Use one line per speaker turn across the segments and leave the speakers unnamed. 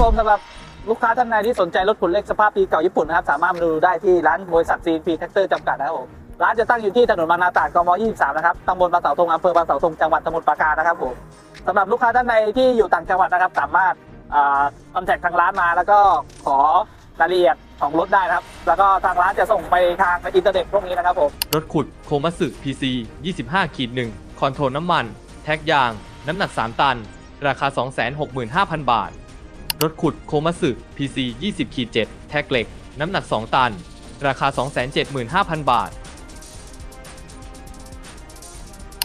ผมสำหรับลูกค้าท่านใดที่สนใจรถขุดเล็กสภาพปีเก่าญี่ปุ่นนะครับ สามารถมาดูได้ที่ร้านบริษัทซีนฟีแท็กเตอร์จำกัดนะครับผมร้านจะตั้งอยู่ที่ถนนบางนาตราดกม23 นะครับตำบลบางเสาธงอำเภอบางเสาธงจังหวัดสมุทรปราการนะครับผมสำหรับลูกค้าท่านใดที่อยู่ต่างจังหวัดนะครับ สามารถคอนแทคทางร้านมาแล้วก็ขอรายละเอียดของรถได้นะครับ แล้วก็ทางร้านจะส่งไปทางอินเทอร์เน็ตพวกนี้นะครับผม
รถขุดโคมัสึ PC 25ขีด1คอนโทรลน้ำมัน แท็กยาง น้ำหนัก 3 ตัน ราคา 265,000 บาท รถขุดโคมัสึ PC 20ขีด7แท็กเหล็ก น้ำหนัก 2 ตัน ราคา 275,000 บาท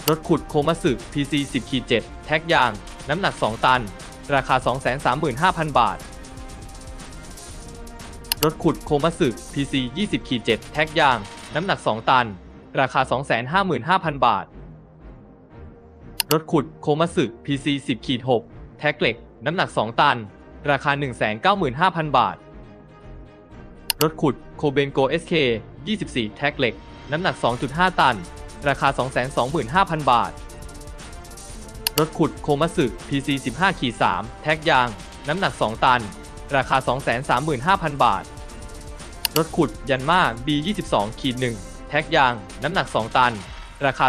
รถขุดโคมัสึ PC 10ขีด7แท็กยาง น้ำหนัก 2 ตัน ราคา 235,000 บาท รถขุดโคมัสึ PC 20ขีด7แท็กยาง น้ำหนัก 2 ตัน ราคา 255,000 บาท รถขุดโคมัสึ PC 10ขีด6แท็กเหล็ก น้ำหนัก 2 ตัน ราคา 195,000 บาท รถขุดโคเบนโก SK 24 แท็กเหล็ก น้ำหนัก 2.5 ตัน ราคา 225,000 บาท รถขุดโคมัสึ PC 15ขีด3แท็กยาง น้ำหนัก 2 ตัน ราคา 235,000 บาท รถขุดยันมา B22 ขีด1แท็กยาง น้ำหนัก 2 ตัน ราคา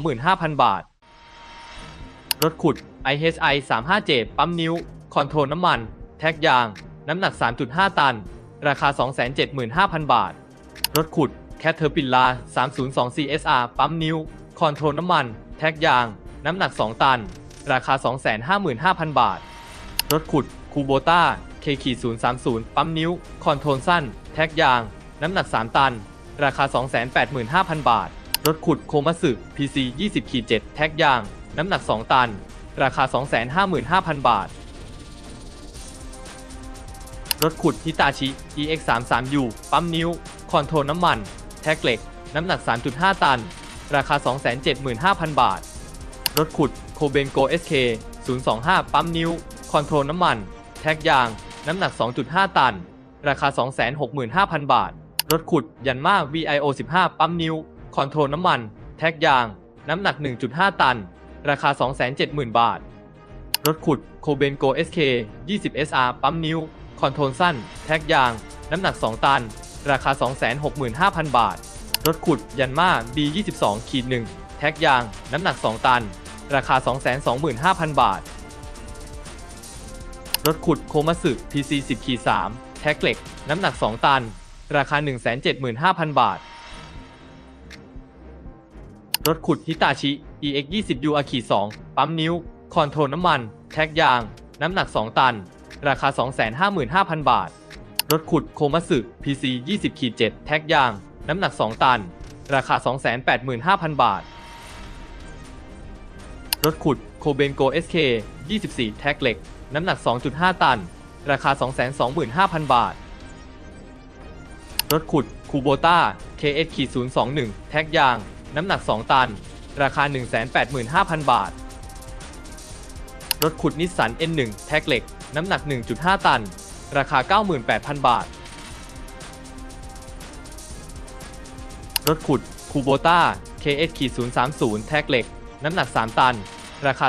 225,000 บาท รถขุด IHI 35J ปั๊มนิ้ว คอนโทรลน้ำมัน แท็กยาง น้ำหนัก 3.5 ตัน ราคา 275,000 บาท รถขุด Caterpillar 302 CSR ปั๊มนิ้ว คอนโทรลน้ำมัน แท็กยาง น้ำหนัก 2 ตัน ราคา 255,000 บาท รถขุดคูโบต้า K-030 ปั๊มนิ้ว คอนโทรลสั้น แท็กยาง น้ำหนัก 3 ตัน ราคา 285,000 บาท รถขุดโคมัสึ PC 20ขีด7แท็กยาง น้ำหนัก 2 ตัน ราคา 255,000 บาท รถขุดฮิตาชิ EX 3 3 U ปั๊มนิ้ว คอนโทรลน้ำมัน แท็กเหล็ก น้ำหนัก 3.5 ตัน ราคา 275,000 บาท รถขุดโคเบนโก SK 025 ปั๊มนิ้ว คอนโทรลน้ำมัน แท็กยาง น้ำหนัก 2.5 ตัน ราคา 265,000 บาท รถขุดยันมา VIO 15 ปั๊มนิ้ว คอนโทรลน้ำมัน แท็กยาง น้ำหนัก 1.5 ตัน ราคา 270,000 บาท รถขุดโคเบนโก SK 20 SR ปั๊มนิ้ว คอนโทรลสั้น แท็กยาง น้ำหนัก 2 ตัน ราคา 265,000 บาท รถขุดยันมา B22 ขีด1แท็กยาง น้ำหนัก 2 ตัน ราคา 225,000 บาท รถขุดโคมัสึ PC 10ขีด3แท็กเหล็ก น้ำหนัก 2 ตัน ราคา 175,000 บาท รถขุดฮิตาชิ EX 20 U อาขี2ปั๊มนิ้ว คอนโทรลน้ำมัน แท็กยาง น้ำหนัก 2 ตัน ราคา 255,000 บาท รถขุดโคมัสึ PC 20ขีด7แท็กยาง น้ำหนัก 2 ตัน ราคา 285,000 บาท รถขุดโคเบนโก SK 24 แท็กเหล็ก น้ำหนัก 2.5 ตัน ราคา 225,000 บาท รถขุดคูโบต้า KS 021 แท็กยาง น้ำหนัก 2 ตัน ราคา 185,000 บาท รถขุดนิสสัน N1 แท็กเหล็กน้ำหนัก 1.5 ตัน ราคา 98,000 บาท รถขุดคูโบต้า KS 030 แท็กเหล็ก น้ำหนัก 3 ตัน ราคา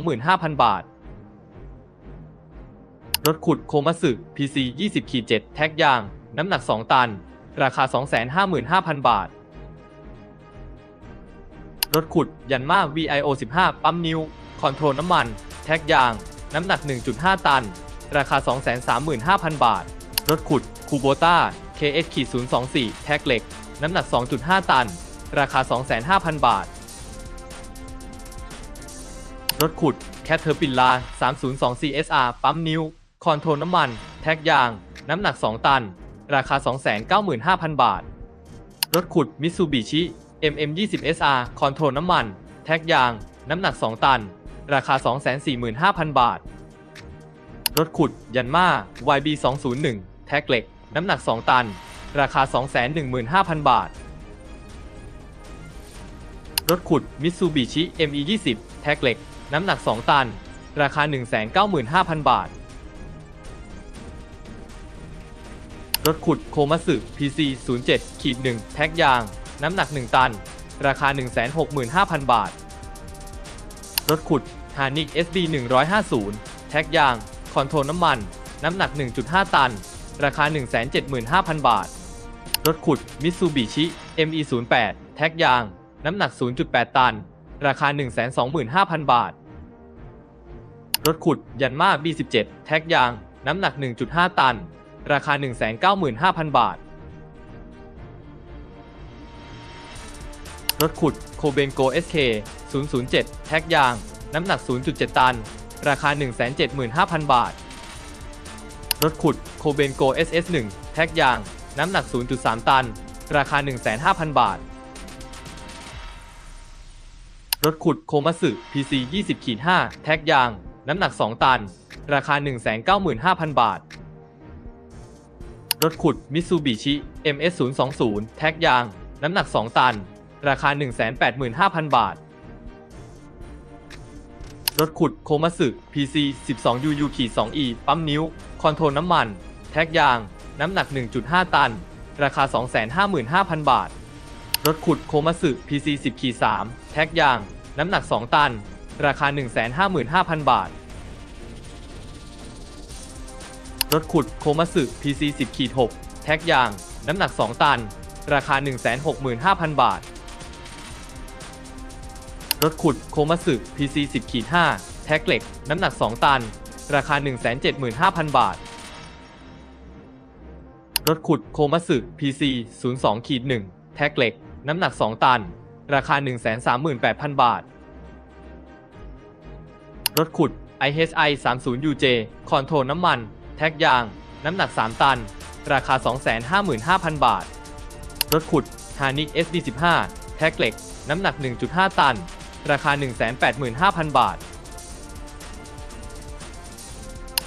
225,000 บาท รถขุดโคมัสึ PC 20ขีด7แท็กยาง น้ำหนัก 2 ตัน ราคา 255,000 บาท รถขุดยันมา VIO 15 ปั๊มนิ้ว คอนโทรลน้ำมัน แท็กยาง น้ำหนัก 1.5 ตัน ราคา 235,000 บาท รถขุดคูโบต้า KS 024 แท็กเหล็ก น้ำหนัก 2.5 ตัน ราคา 25,000บาท รถขุด Caterpillar 302 CSR ปั๊มนิ้ว คอนโทรลน้ำมัน แท็กยาง น้ำหนัก 2 ตัน ราคา 295,000 บาท รถขุด Mitsubishi MM 20 SR คอนโทรลน้ำมัน แท็กยาง น้ำหนัก 2 ตัน ราคา 245,000 บาท รถขุดยันมา YB 201แท็กเหล็ก น้ำหนัก 2 ตัน ราคา 215,000 บาท รถขุด Mitsubishi ME 20แท็กเหล็ก น้ำหนัก 2 ตัน ราคา 195,000 บาท รถขุดโคมัสึ PC 07ขีด1แท็กยาง น้ำหนัก 1 ตัน ราคา 165,000 บาท รถขุดฮานิก SB 150 แท็กยาง คอนโทรลน้ำมัน น้ำหนัก 1.5 ตัน ราคา 175,000 บาท รถขุดมิตซูบิชิ ME08 แท็กยาง น้ำหนัก 0.8 ตัน ราคา 125,000 บาท รถขุดยันมา B17 แท็กยาง น้ำหนัก 1.5 ตัน ราคา 195,000 บาท รถขุดโคเบนโก SK 007 แท็กยาง น้ำหนัก 0.7 ตัน ราคา 175,000 บาท รถขุดโคเบนโก SS1 แท็กยาง น้ำหนัก 0.3 ตัน ราคา105,000 บาท รถขุดโคมัสึ PC 20ขีด5แท็กยาง น้ำหนัก 2 ตัน ราคา 195,000 บาทรถขุดมิตซูบิชิ MS 020 แท็กยาง น้ำหนัก 2 ตัน ราคา 185,000 บาท รถขุดโคมัสึ PC 12 UU ขีด2 E ปั๊มนิ้ว คอนโทรลน้ำมัน แท็กยาง น้ำหนัก 1.5 ตัน ราคา 255,000 บาท รถขุดโคมัสึ PC 10ขีด3แท็กยาง น้ำหนัก 2 ตัน ราคา 155,000 บาท รถขุดโคมัสึ PC 10ขีด6แท็กยาง น้ำหนัก 2 ตันราคา 165,000 บาท ถขุดโคมัสึ PC 10ขีด5แท็กเหล็ก น้ำหนัก 2 ตัน ราคา 175,000 บาท รถขุดโคมัสึ PC 02ขีด1แท็กเหล็ก น้ำหนัก 2 ตัน ราคา 138,000 บาท รถขุด IHI 30 UJ คอนโทรลน้ำมัน แท็กยาง น้ำหนัก 3 ตัน ราคา 255,000 บาท รถขุด h a n i k SD15 แท็กเหล็ก น้ำหนัก 1.5 ตัน ราคา 185,000 บาท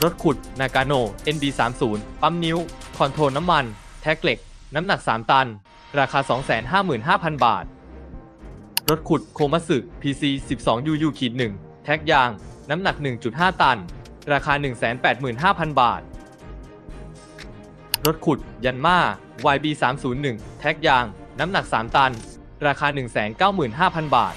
รถขุด Nagano NB30 ปั๊มนิ้ว คอนโทรลน้ำมัน แท็กเหล็ก น้ำหนัก 3 ตัน ราคา 255,000 บาท รถขุดโคมัสึ PC 12 UU ขีด1แท็กยาง น้ำหนัก 1.5 ตัน ราคา 185,000 บาท รถขุด ยันมา YB301 แท็กยาง น้ำหนัก 3 ตัน ราคา 195,000 บาท